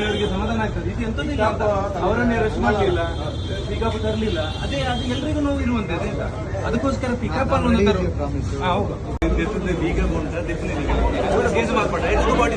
ಅವರಿಗೆ ಸಮಾಧಾನ ಆಗ್ತದೆ. ಇದು ಎಂತದ್ದು ಅಂತ ಅವರನ್ನೇ ರೆಸ್ಟ್ ಮಾಡಲಿಲ್ಲ ಪಿಕಪ್ ತರಲಿಲ್ಲ. ಅದೇ ಅದು ಎಲ್ರಿಗೂ ನೋವು ಇರುವಂತೆ ಅದಕ್ಕೋಸ್ಕರ ಪಿಕಪ್ ಅನ್ನು ತರು ಹಾ ಹೌದು ಈಗ ಕೇಸ್ ಮಾಡ್ಬೇಡ. ಎಷ್ಟು ಬಾಡಿ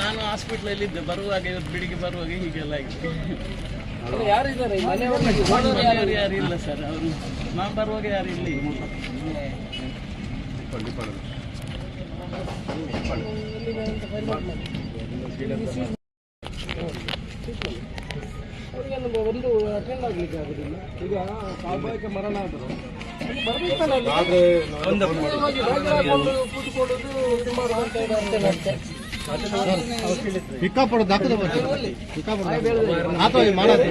ನಾನು ಹಾಸ್ಪಿಟ್ಲಲ್ಲಿ ಇದ್ದೆ. ಬರುವಾಗ ಇವತ್ತು ಬೆಳಿಗ್ಗೆ ಬರುವಾಗ ಹೀಗೆಲ್ಲ ಆಗಿದೆ. ಯಾರಿದ್ದಾರೆ ಮನೆಯವರು ಯಾರು? ಇಲ್ಲ ಸರ್. ಅವರು ನಾನು ಬರುವಾಗ ಯಾರು ಇಲ್ಲ ಒಂದು ಅಟೆಂಡ್ ಆಗ್ಲಿಕ್ಕೆ ಆಗುದಿಲ್ಲ. ಈಗ ಸ್ವಾಭಾವಿಕ ಮರಣ ಆದರು ಬರ್ಬೇಕಲ್ಲ. ಕೂತ್ಕೊಳ್ಳೋದು ಸುಮಾರು ಗಂಟೆ ಎರಡು ಹೊಡೆದು ಹಾಕದ ದಾಖಲೆ. ಆತ ಮಾಡೋದು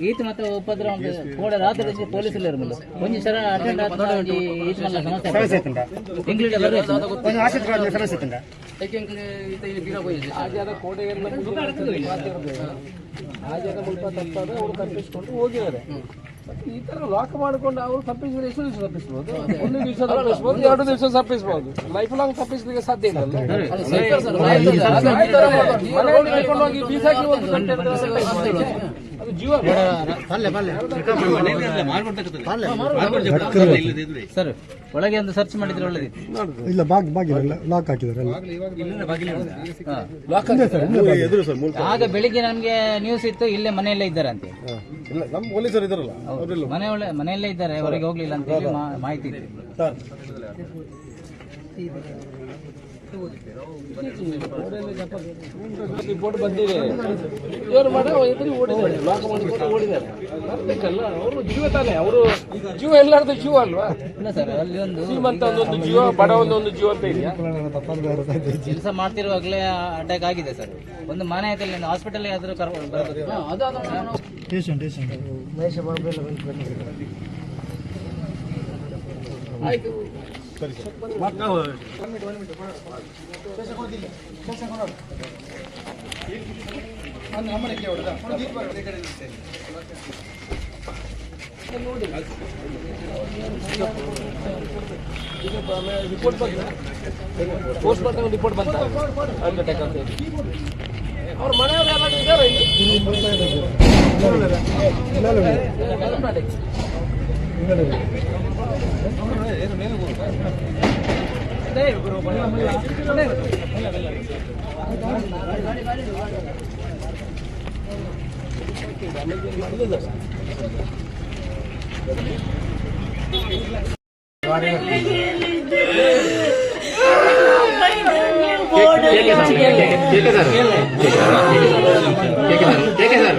ಈತ ಮತ್ತೆ ಉಪದ್ರ ಒಂದು ಕೂಡ ರಾತ್ರಿ ಪೊಲೀಸ್ ಇರ್ಬೋದು ಒಂದು ಸಲ ಅಟೆಂಡ್ ಆದ ತಪ್ಪಾದ್ರೆ ಅವರು ತಪ್ಪಿಸ್ಕೊಂಡು ಹೋಗಿದ್ದಾರೆ ಈ ತರ ಲಾಕ್ ಮಾಡ್ಕೊಂಡು ಅವರು ತಪ್ಪಿಸಿದ್ರೆ ಎಷ್ಟು ದಿವಸ ತಪ್ಪಿಸ್ಬೋದು ಒಂದು ದಿವಸ ತಪ್ಪಿಸ್ಬೋದು ಎರಡು ದಿವಸ ತಪ್ಪಿಸ್ಬೋದು ಲೈಫ್ ಲಾಂಗ್ ತಪ್ಪಿಸ್ಲಿಕ್ಕೆ ಸಾಧ್ಯ ಇಲ್ಲ ಮನೆಯಲ್ಲಿ ಕರ್ಕೊಂಡು ಹೋಗಿ ಬೀಸಾಕಿ ಒಂದು ಗಂಟೆ ಸರ್ ಒಳಗೆ ಒಂದು ಸರ್ಚ್ ಮಾಡಿದ್ರೆ ಒಳ್ಳೇದಿತ್ತು. ಇಲ್ಲ ಬಾಗಿ ಬಾಗಿಲ ಲಾಕ್ ಹಾಕಿದಾರೆ ಆಗ ಬೆಳಿಗ್ಗೆ ನಮ್ಗೆ ನ್ಯೂಸ್ ಇತ್ತು ಇಲ್ಲೇ ಮನೆಯಲ್ಲೇ ಇದ್ದಾರೆ ಅಂತ. ಇಲ್ಲ ನಮ್ಮ ಪೊಲೀಸರು ಇದಾರಲ್ಲ ಮನೆ ಒಳ್ಳೆ ಮನೆಯಲ್ಲೇ ಇದ್ದಾರೆ ಹೊರಗೆ ಹೋಗ್ಲಿಲ್ಲ ಅಂತ ಮಾಹಿತಿ ಇತ್ತು. ರಿಪೋರ್ಟ್ ಬಂದಿದೆ ಇವರು ಮಾಡ ಎದುರು ಓಡಿದ್ದಾರೆ ಲಾಕ್ ಮಾಡಿಕೊಂಡು ಓಡಿದ್ದಾರೆ. ಬರ್ಬೇಕಲ್ಲ ಅವರು ಜೀವ ತಾನೆ ಅವರು ಜೀವ ಎಲ್ಲಾರ್ದು ಜೀವ ಅಲ್ವಾ? ಇಲ್ಲ ಸರ್ ಅಲ್ಲಿ ಒಂದು ಶ್ರೀಮಂತ ಒಂದೊಂದು ಜೀವ ಬಡ ಒಂದು ಜೀವ ಅಂತ ಇದೆಯಾ? ಕೆಲಸ ಮಾಡ್ತಿರುವಾಗಲೇ ಅಟ್ಯಾಕ್ ಆಗಿದೆ ಸರ್. ಒಂದು ಮನೆ ಐತೆ ಒಂದು ಹಾಸ್ಪಿಟಲ್ ಆದ್ರೂ ಕರ್ಕೊಂಡು ಟೇಷನ್ ಟೇಷನ್ ಆಯ್ತು. ರಿಪೋರ್ಟ್ ಬಂತ ಪೋಸ್ಟ್ ಮಾರ್ಟಮ್ ರಿಪೋರ್ಟ್ ಬಂತ ಅವ್ರ ಮನೆಯವರು ಯಾರಾದ್ರೂ ಇಲ್ಲಿ KK sir KK sir KK sir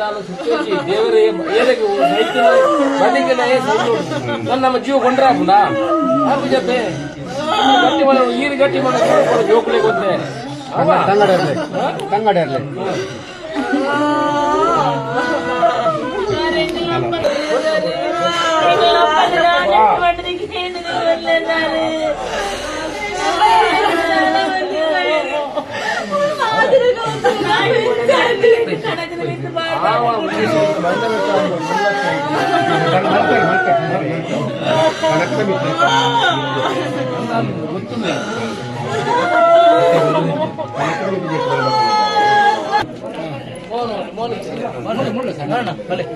Apa ದೇವರೇ ಏದಕ್ಕೆ ಸೈತಿನ ಸೈತು ನನ್ನ ನಮ್ಮ ಜೀವ ಕೊಂಡ್ರಾಪುಂಡ ಹಾಕು ಜೊತೆ. ಗಟ್ಟಿ ಮಾಡೋ ಈರು ಗಟ್ಟಿ ಮಾಡೋ. ಜೋಕುಳಿ ಗೊತ್ತೇ ತಂಗಡ ಇರಲಿ. ತಂಗಡ ಇರಲಿ. Vale, vale, vale, vale.